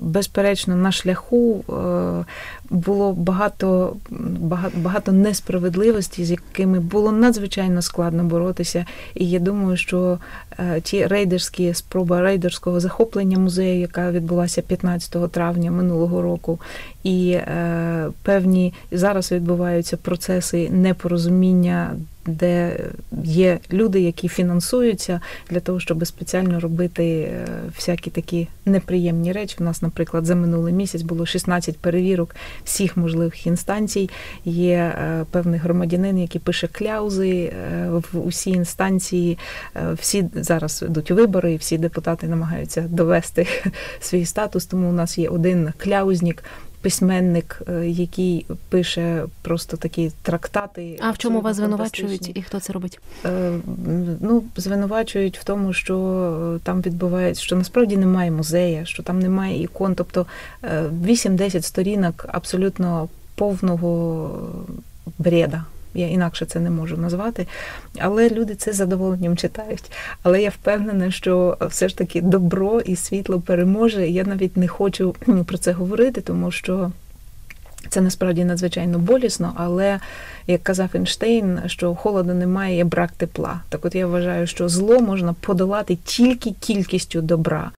Безперечно, на шляху е, було багато багато, несправедливості, з якими було надзвичайно складно боротися. І я думаю, що е, ті рейдерські спроби рейдерського захоплення музею, яка відбулася 15 травня минулого року, і е, певні зараз відбуваються процеси непорозуміння де є люди, які фінансуються для того, щоб спеціально робити е, всякі такі неприємні речі. У нас, наприклад, за минулий місяць було 16 перевірок всіх можливих інстанцій. Є е, певний громадянин, який пише кляузи е, в усі інстанції. Всі зараз йдуть вибори, і всі депутати намагаються довести свій статус. Тому у нас є один кляузник письменник, е, який пише просто такі трактати. А в чому вас звинувачують і хто це робить? Е, ну, звинувачують в тому, що е, там відбувається, що насправді немає музея, що там немає ікон. Тобто 8-10 сторінок абсолютно повного бреда. Я інакше це не можу назвати. Але люди це з задоволенням читають. Але я впевнена, що все ж таки добро і світло переможе. Я навіть не хочу про це говорити, тому що. Це насправді надзвичайно болісно, але як казав Ейнштейн, що холоду немає, є брак тепла. Так от я вважаю, що зло можна подолати тільки кількістю добра.